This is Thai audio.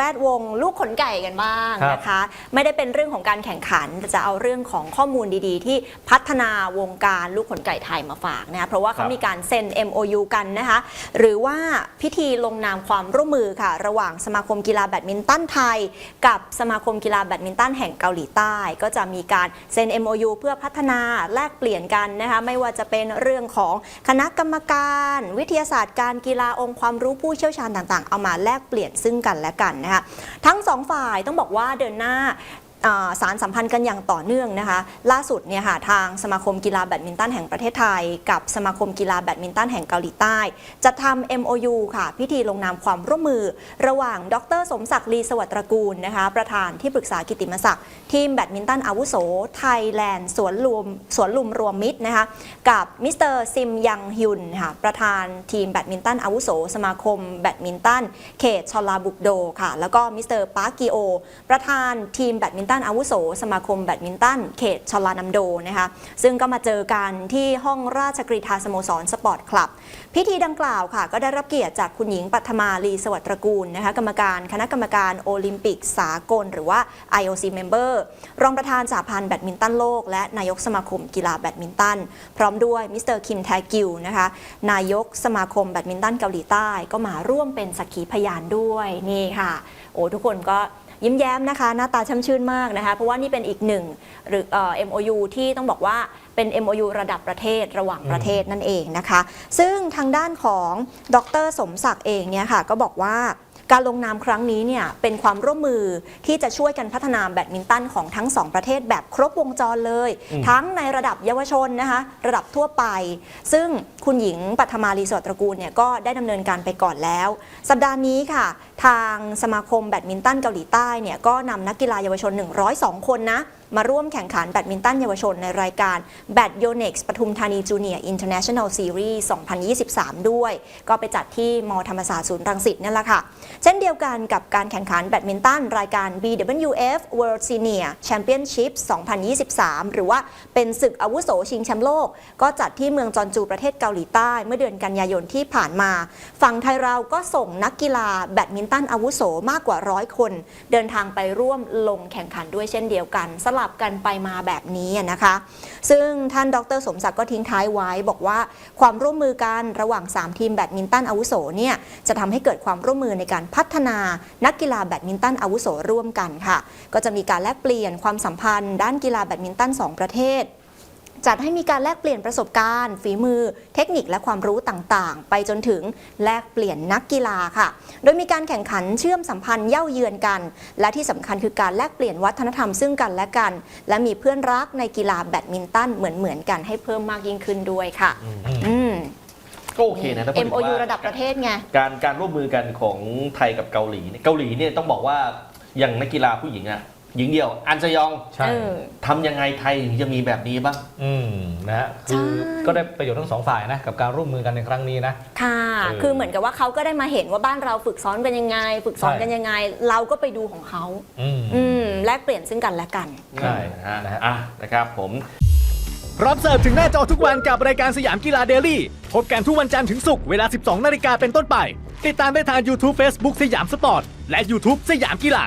วดวงลูกขนไก่กันบ้างครับ นะคะ ไม่ได้เป็นเรื่องของการแข่งขันแต่จะเอาเรื่องของข้อมูลดีๆ ที่พัฒนาวงการลูกขนไก่ไทยมาฝากนะคะเพราะว่าเขามีการเซ็น MOU กันนะคะ หรือว่าพิธีลงนามความร่วมมือค่ะ ระหว่างสมาคมกีฬาแบดมินตันไทย กับสมาคมกีฬาแบดมินตันแห่งเกาหลีใต้ ก็จะมีการเซ็น MOU เพื่อพัฒนาแลกเปลี่ยนกันนะคะไม่ว่าจะเป็นเรื่องของคณะกรรมการ วิทยาศาสตร์การกีฬาองค์ความรู้ผู้เชี่ยวชาญต่างๆ เอามาแลกเปลี่ยนซึ่งกันและกันนะคะทั้งสองฝ่ายต้องบอกว่าเดินหน้าอ่า สารสัมพันธ์กันอย่างต่อเนื่องนะคะ ล่าสุดเนี่ยค่ะทางสมาคมกีฬาแบดมินตันแห่งประเทศไทย กับสมาคมกีฬาแบดมินตันแห่งเกาหลีใต้ จะทำ MOU ค่ะ พิธีลงนามความร่วมมือ ระหว่าง ดร สมศักดิ์ลีสวัสดิ์ตระกูลนะคะ ประธานที่ปรึกษากิติมศักดิ์ทีมแบดมินตันอาวุโสไทยแลนด์สวนรวมสวนลุมรวมมิตรนะคะกับมิสเตอร์ซิมยังฮยุนค่ะประธานทีมแบดมินตันอาวุโสสมาคมแบดมินตันเขตชลาบุกโดค่ะแล้วก็มิสเตอร์ปาร์กิโอประธานทีมแบดมินตันอาวุโส สมาคมแบดมินตันเขตชลานัมโดนะคะซึ่งก็มาเจอกันที่ห้องราชกรีฑาสโมสรสปอร์ตคลับ พิธีดังกล่าวค่ะ ก็ได้รับเกียรติจากคุณหญิงปัทมาลีสวัสดิ์ตระกูลนะคะกรรมการคณะกรรมการโอลิมปิกสากล หรือว่า IOC Member รองประธานสหพันธ์แบดมินตันโลก และนายกสมาคมกีฬาแบดมินตันพร้อมด้วยมิสเตอร์คิมแทกิวนะคะนายกสมาคมแบดมินตันเกาหลีใต้ก็มาร่วมเป็นสักขีพยานด้วยนี่ค่ะ โอ้ทุกคนก็ ยิ้มแย้มนะคะ หน้าตาช่ำชื่นมากนะคะ เพราะว่านี่เป็นอีกหนึ่งหรือเอ่อ MOU ที่ต้องบอกว่าเป็น MOU ระดับประเทศระหว่างประเทศนั่นเองนะคะ ซึ่งทางด้านของดรสมศักดิ์เองเนี่ยค่ะก็บอกว่า การลงนามครั้งนี้เนี่ยเป็นความร่วมมือที่จะช่วยกันพัฒนาแบดมินตันของทั้งสองประเทศแบบครบวงจรเลยอืมทั้งในระดับเยาวชนนะคะระดับทั่วไป ซึ่งคุณหญิงปัทมารีสวัสดิ์ตระกูลเนี่ยก็ได้ดำเนินการไปก่อนแล้ว สัปดาห์นี้ค่ะ ทางสมาคมแบดมินตันเกาหลีใต้เนี่ยก็นำนักกีฬาเยาวชน 102 คนนะ มาร่วมแข่งขันแบดมินตันเยาวชนในรายการแบดโยเน็กซ์ปทุมธานีจูเนียร์อินเตอร์เนชั่นแนลซีรีส์2023 ด้วย ก็ไปจัดที่มธรรมศาสตร์ศูนย์รังสิตนั่นแหละค่ะ เช่นเดียวกันกับการแข่งขันแบดมินตันรายการ BWF World Senior Championship 2023 หรือว่าเป็นศึกอาวุโสชิงแชมป์โลก ก็จัดที่เมืองจอนจูประเทศเกาหลีใต้เมื่อเดือนกันยายนที่ผ่านมา ฝั่งไทยเราก็ส่งนักกีฬาแบดมินตันอาวุโสมากกว่าร้อยคน เดินทางไปร่วมลงแข่งขันด้วยเช่นเดียวกันสลัลับกันไปมาแบบนี้นะคะ ซึ่งท่านดรสมศักดิ์ก็ทิ้งท้ายไว้บอกว่าความร่วมมือกันระหว่าง 3 ทีมแบดมินตันอาวุโสเนี่ยจะทำให้เกิดความร่วมมือในการพัฒนานักกีฬาแบดมินตันอาวุโสร่วมกันค่ะ ก็จะมีการแลกเปลี่ยนความสัมพันธ์ ด้านกีฬาแบดมินตันสองประเทศ จัดให้มีการแลกเปลี่ยนประสบการณ์ ฝีมือ เทคนิคและความรู้ต่างๆ ไปจนถึงแลกเปลี่ยนนักกีฬาค่ะ โดยมีการแข่งขันเชื่อมสัมพันธ์เย่าเยือนกัน และที่สำคัญคือการแลกเปลี่ยนวัฒนธรรมซึ่งกันและกัน และมีเพื่อนรักในกีฬาแบดมินตันเหมือนๆกันให้เพิ่มมากยิ่งขึ้นด้วยค่ะอืมก็โอเคนะถ้าพูดถึง MOU ว่าระดับประเทศไงการการร่วมมือกันของไทยกับเกาหลีเนี่ยเกาหลีเนี่ยต้องบอกว่าอย่างนักกีฬาผู้หญิงอะ หญิงเดียว อันซยองใช่ เออ ทำยังไงไทยถึงจะมีแบบนี้บ้าง อืมนะฮะคือใช่ ก็ได้ประโยชน์ทั้งสองฝ่ายนะกับการร่วมมือกันในครั้งนี้นะ ค่ะ เออคือเหมือนกับว่าเขาก็ได้มาเห็นว่าบ้านเราฝึกซ้อนกันยังไง ฝึกซ้อนใช่กันยังไง เราก็ไปดูของเขาอืม อืมแลกเปลี่ยนซึ่งกันและกัน ใช่นะฮะนะฮะ อะนะครับผม รับเสิร์ฟถึงหน้าจอทุกวันกับรายการสยามกีฬาเดลี่ พบกันทุกวันจันทร์ถึงศุกร์เวลา 12 นาฬิกาเป็นต้นไป ติดตามได้ทาง YouTube Facebook สยามสปอร์ต และ YouTube สยามกีฬา